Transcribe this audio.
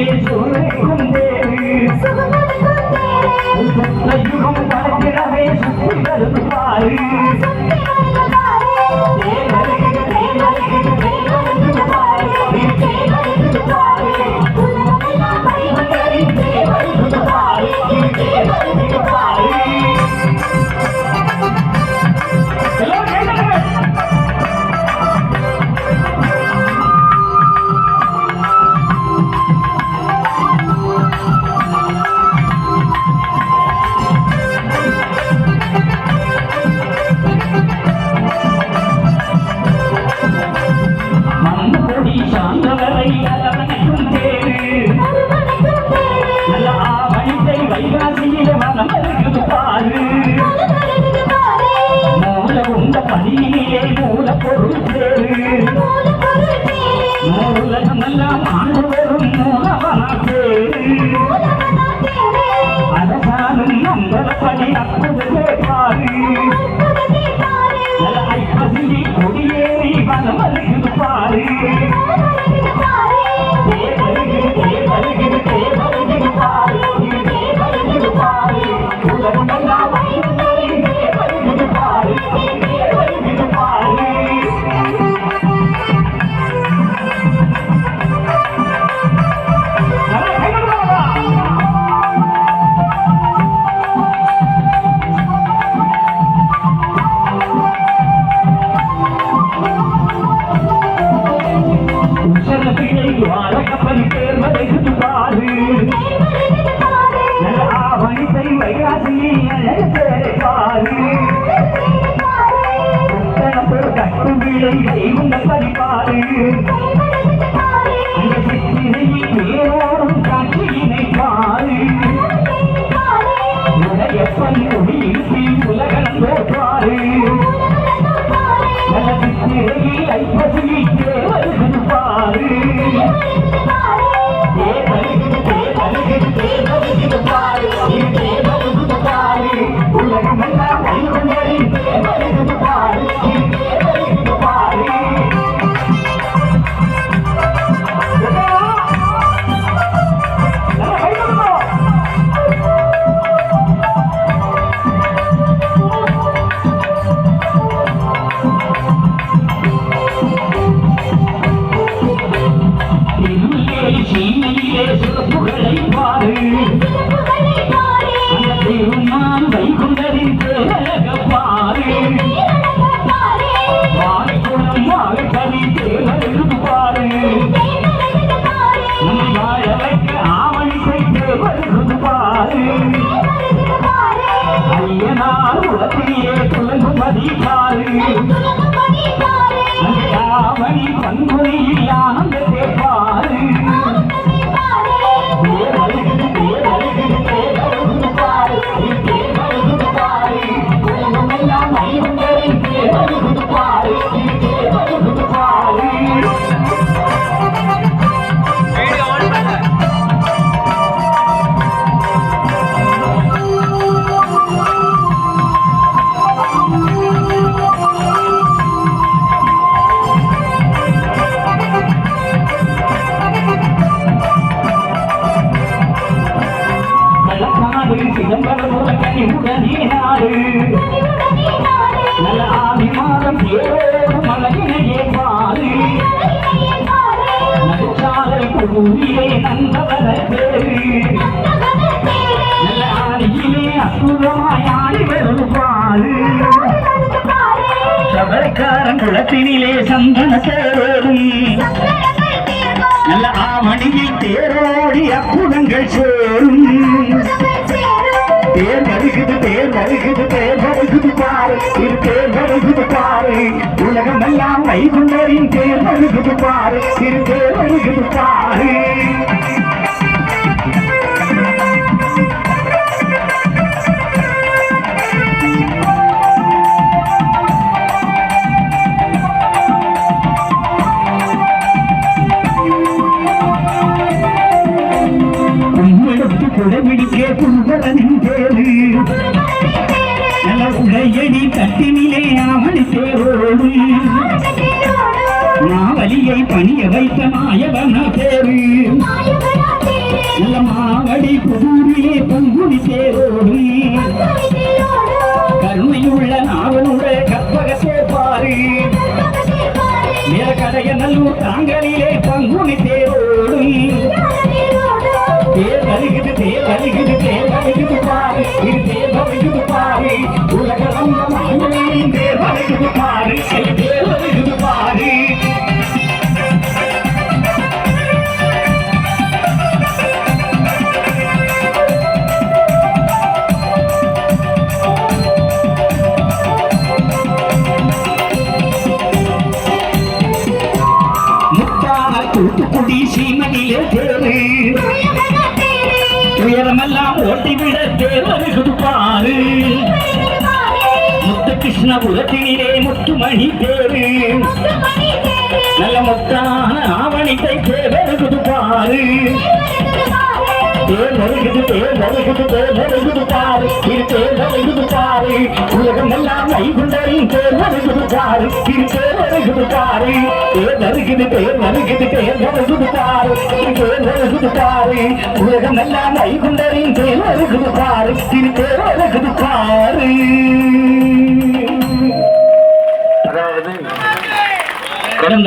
You. இந்த பணியிலே மூலப்பொருள் பேரு மூலகம் எல்லாம் ஆண்டு படிப்பாரு அதிகாரி உடனே நாடு. நல்ல ஆதி மாதம் ஏழு மலையினையே பாடு. நடுச்சாலை குளத்தினிலே சந்தன சேரும் நல்ல ஆமணியில் தேரோடி அற்புதங்கள் சேரும் தேர் மறுகுது தேர் மறுகுது தேர் மறுகுது பாரு இது தேர் மறுகுது பாரு உலகம் வைகுண்டரின் தேர் மறுகுது பாரு இது தேர் மறுகுது பாரு பணிய வைத்த மாயவனா தேரு நல்ல மாவடி புதூரிலே பங்குனி தேரோடு. கருணையுள்ள நாவனுடைய கற்பக சேர்ப்பாரு நிலக்கடைய நல்லூர் தாங்களிலே பங்குனி தேரோடு. தேர் வருகுது தேர் வருகுது தேர் வருகுது பாரு. இது தேர் வருகுது உயரமெல்லாம் ஓட்டிவிட தேர் வருகுது பாரு முத்து கிருஷ்ணபுரத்தினிலே முத்துமணி தேரு நல்ல முத்தான ஆவணித்தை தேர் வருகுது உலகம் எல்லாம் வைகுண்டரின் தேர் வருகுது பாரு இது தேர் வருகுது பாரு தேர் வருகுது தேர் வருகுது தேர் வருகுது பாரு இது தேர் வருகுது பாரு உலகம் எல்லாம் வைகுண்டரின் தேர் வருகுது பாரு இது தேர் வருகுது பாரு அதாவது கடந்த